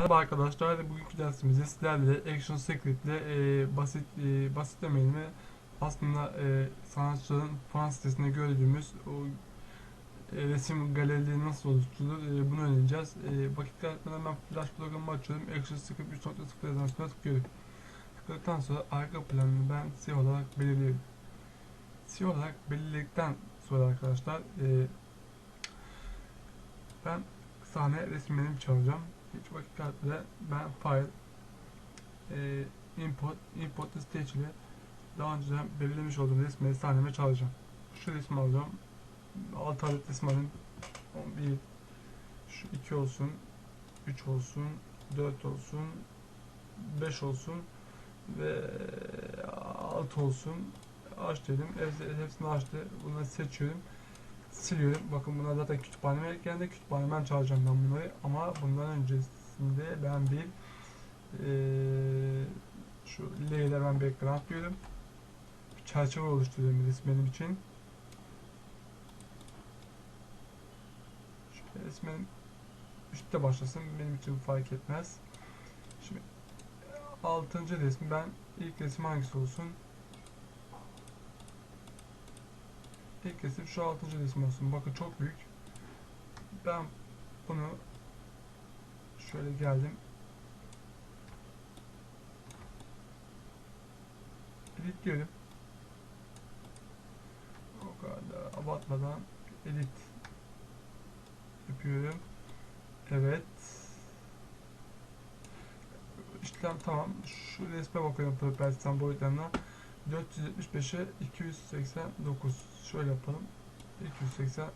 Merhaba arkadaşlar, bugünkü dersimizde sizlerle Action Secret ile e, basit e, basit demeyelim aslında e, sanatçıların fan sitesinde gördüğümüz o e, resim galerileri nasıl oluşturulur e, bunu öğreneceğiz. E, vakit kaybetmeden ben Flash programımı açıyorum. Action Secret 3.0 yazmasına tıklıyorum. Tıkladıktan sonra arka planını ben siyah olarak belirliyorum. Siyah olarak belirledikten sonra arkadaşlar e, ben sahne resimlerimi çalacağım hiç vakit kaybetmeden ben file e, import import stage ile daha önceden belirlemiş olduğum resmi sahneme çalacağım. Şu resmi alacağım. 6 adet resim alayım. 1 şu 2 olsun 3 olsun 4 olsun 5 olsun ve 6 olsun aç dedim. Hepsi, hepsini açtı. Bunları seçiyorum. Siliyorum. Bakın bunlar zaten kütüphaneme eklendi. Kütüphanemden çalacağım ben bunları. Ama bundan öncesinde ben bir eee şu layer ben background diyorum. Bir çerçeve oluşturuyorum resmenim için. Şöyle resmen üstte başlasın. Benim için fark etmez. Şimdi altıncı resmi ben ilk resim hangisi olsun? İlk resim şu altıncı resim olsun. Bakın çok büyük. Ben bunu şöyle geldim. Edit diyorum. O kadar abartmadan edit yapıyorum. Evet. İşlem tamam. Şu resme bakıyorum propertisten boyutlarına. 475'e 289 şöyle yapalım. 280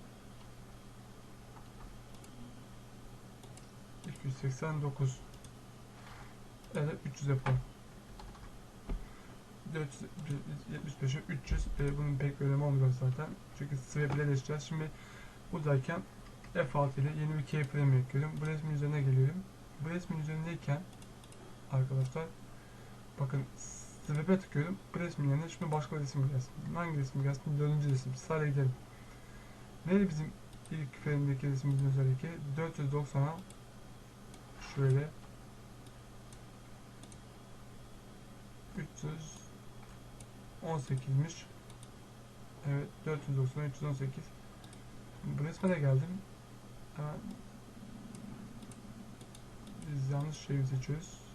289 evet 300 yapalım. 475'e 300 e, bunun pek önemi olmuyor zaten. Çünkü sıra bile geçeceğiz. Şimdi buradayken F6 ile yeni bir keyframe ekliyorum. Bu resmin üzerine geliyorum. Bu resmin üzerindeyken arkadaşlar bakın Sebebe tıkıyorum. Bu resmin yerine şimdi başka bir resim gelsin. Hangi resim gelsin? Dördüncü resim. Sırayla gidelim. Neydi bizim ilk filmdeki resmimizin özelliği? 490'a şöyle 318'miş. Evet 490 318. Bu resme de geldim. Hemen biz yanlış şeyi seçiyoruz.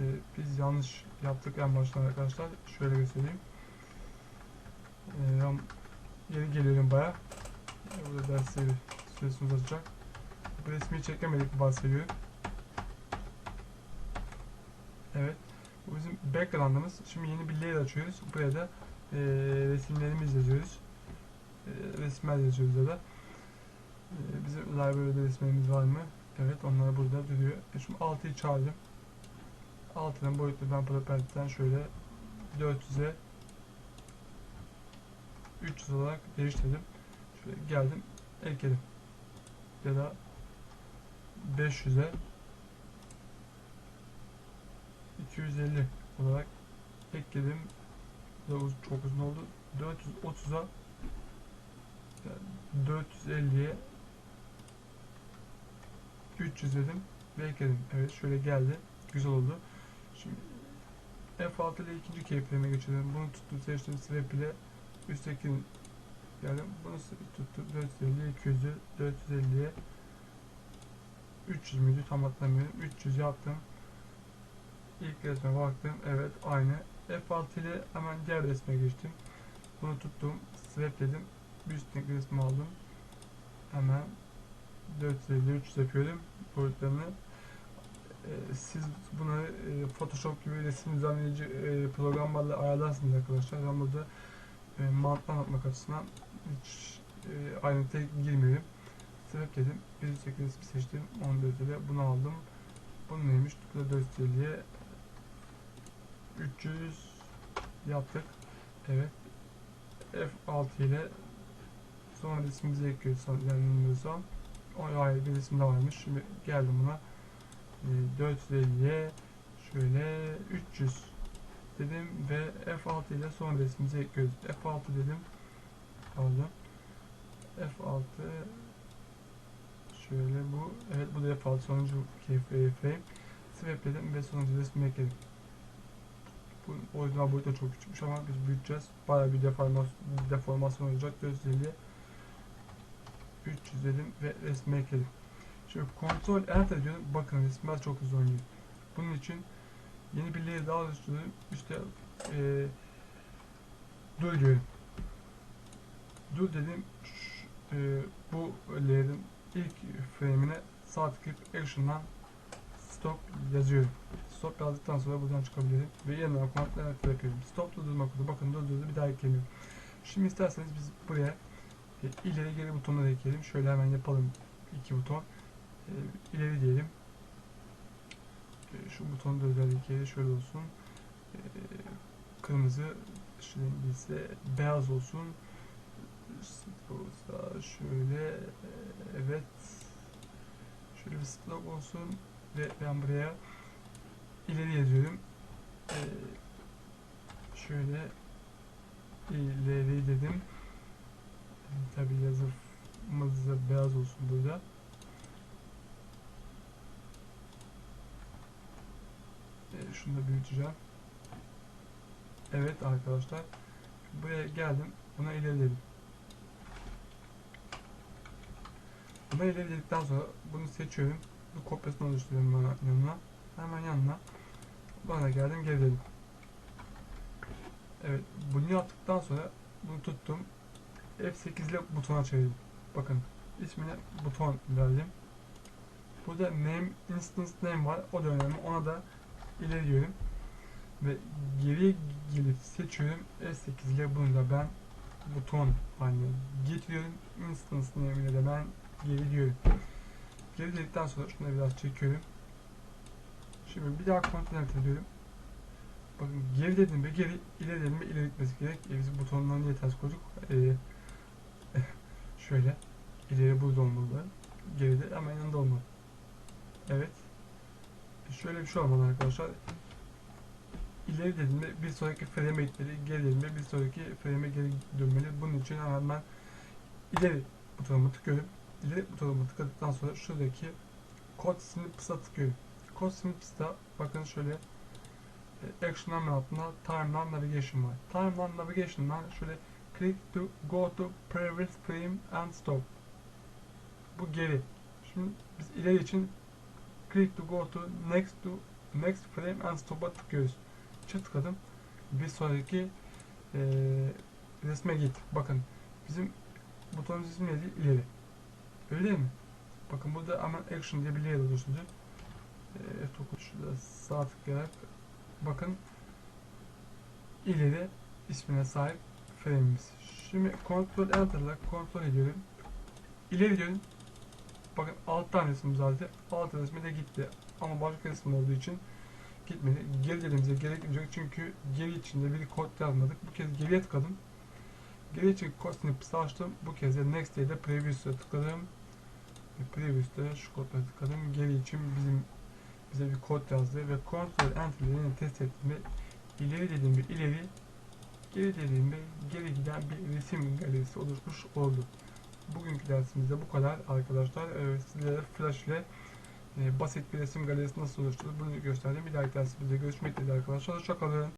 Ee, biz yanlış yaptık en baştan arkadaşlar. Şöyle göstereyim. Ee, yeni geliyorum baya. Ee, burada dersleri süresini uzatacak. Bu resmi çekemedik bahsediyorum. Evet. Bu bizim background'ımız. Şimdi yeni bir layer açıyoruz. Buraya da e, resimlerimizi yazıyoruz. E, resimler yazıyoruz ya da. E, bizim library'de resimlerimiz var mı? Evet onlar burada duruyor. E, şimdi 6'yı çağırdım. Altının boyutunu ben property'den şöyle 400'e 300 olarak değiştirdim. Şöyle geldim ekledim. Ya da 500'e 250 olarak ekledim. Çok uzun oldu. 430'a 450'ye 300 dedim ve ekledim. Evet şöyle geldi. Güzel oldu. Şimdi F6 ile ikinci keyframe geçelim. Bunu tuttum seçtim swap ile üstteki yani bunu tuttum 450 200'ü 450'ye 300 müydü? Tam hatırlamıyorum. 300 yaptım. İlk resme baktım. Evet aynı. F6 ile hemen diğer resme geçtim. Bunu tuttum swap dedim. Bir üstteki resmi aldım. Hemen 450 300 yapıyorum. Boyutlarını siz bunu e, Photoshop gibi resim düzenleyici e, programlarla ayarlarsınız arkadaşlar. Ben burada e, mantıklı anlatmak açısından hiç e, ayrıntıya girmiyorum. Sebep dedim. 108 resmi seçtim. 14 ile bunu aldım. Bu neymiş? Bu da 450'ye 300 yaptık. Evet. F6 ile son resmimizi ekliyoruz. Yani son. O ayrı bir resim de varmış. Şimdi geldim buna. 450'ye şöyle 300 dedim ve F6 ile son resmimizi ekliyoruz. F6 dedim. Pardon. F6 Şöyle bu. Evet bu default sonuncu keyfi frame. Swapledim ve sonuncu resmi ekledim. Bu orijinal boyutu da çok küçükmüş ama biz büyüteceğiz. Bayağı bir deformasyon, deformasyon olacak. 450 300 dedim ve resmi ekledim. Şimdi kontrol enter diyorum. Bakın resimler çok hızlı oynuyor. Bunun için yeni bir layer daha oluşturuyorum. İşte eee dur diyorum. Dur dedim. Eee, bu layer'ın ilk frame'ine sağ tıklayıp action'dan stop yazıyorum. Stop yazdıktan sonra buradan çıkabilirim ve yeniden kontrol enter yapıyorum. Stop durdurma kodu. Bakın durdurdu bir daha eklemiyorum. Şimdi isterseniz biz buraya e, ileri geri butonları ekleyelim. Şöyle hemen yapalım. iki buton. E, ileri diyelim. E, şu butonu da özellikle şöyle olsun. E, kırmızı şu rengi ise beyaz olsun. Olsa şöyle e, evet şöyle bir stroke olsun ve ben buraya ileri yazıyorum. Şöyle ileri dedim. Tabi yazımız beyaz olsun burada. Şunu da büyüteceğim. Evet arkadaşlar. Buraya geldim. Buna ilerledim. Buna ilerledikten sonra bunu seçiyorum. Bu kopyasını oluşturuyorum bana yanına. Hemen yanına. Bana geldim geri. Evet. Bunu yaptıktan sonra bunu tuttum. F8 ile butona çevirdim. Bakın ismine buton verdim. Burada name instance name var. O da önemli. Ona da ileri diyorum. Ve geriye gelip seçiyorum. F8 ile bunu da ben buton haline getiriyorum. Instance name ile de ben geri diyorum. Geri dedikten sonra şunu biraz çekiyorum. Şimdi bir daha kontrol ediyorum. Bakın geri dedim ve geri, ileri dedim ve ileri gitmesi gerek. E, biz butonları niye ters koyduk? E, şöyle ileri burada olmalı. Geride hemen yanında olmalı. Evet. Şöyle bir şey olmalı arkadaşlar. İleri dediğimde bir sonraki frame'e gitmeli, geri dediğimde bir sonraki frame'e geri dönmeli. Bunun için hemen ileri butonuma tıkıyorum. İleri butonuma tıkladıktan sonra şuradaki kod snippets'a tıkıyorum. Kod snippets'ta bakın şöyle e, Action Number altında Timeline Navigation var. Timeline Navigation'dan şöyle Click to go to previous frame and stop. Bu geri. Şimdi biz ileri için click to go to next to next frame and stop'a tıklıyoruz. Çift tıkladım. Bir sonraki e, resme git. Bakın bizim butonumuz ismi neydi? İleri. Öyle değil mi? Bakın burada hemen action diye bir layer oluşturdu. E, F9 şurada sağ tıklayarak bakın ileri ismine sahip frame'imiz. Şimdi kontrol enter ile kontrol ediyorum. İleri diyorum. Bakın alt tane resim zaten. Alt resmi de gitti. Ama başka resim olduğu için gitmedi. Geri dediğimizde gerek yok çünkü geri içinde bir kod yazmadık. Bu kez geriye tıkladım. Geri için kod snippet'ı açtım. Bu kez de next diye de previous'a tıkladım. Ve previous'ta şu kodları tıkladım. Geri için bizim bize bir kod yazdı ve kontrol enter ile yine test ettim ve ileri dediğimde ileri geri dediğimde geri giden bir resim galerisi oluşmuş oldu. Bugünkü dersimizde bu kadar arkadaşlar. Ee, sizlere flash ile e, basit bir resim galerisi nasıl oluşturulur bunu gösterdim. Bir dahaki dersimizde görüşmek üzere arkadaşlar. Hoşçakalın.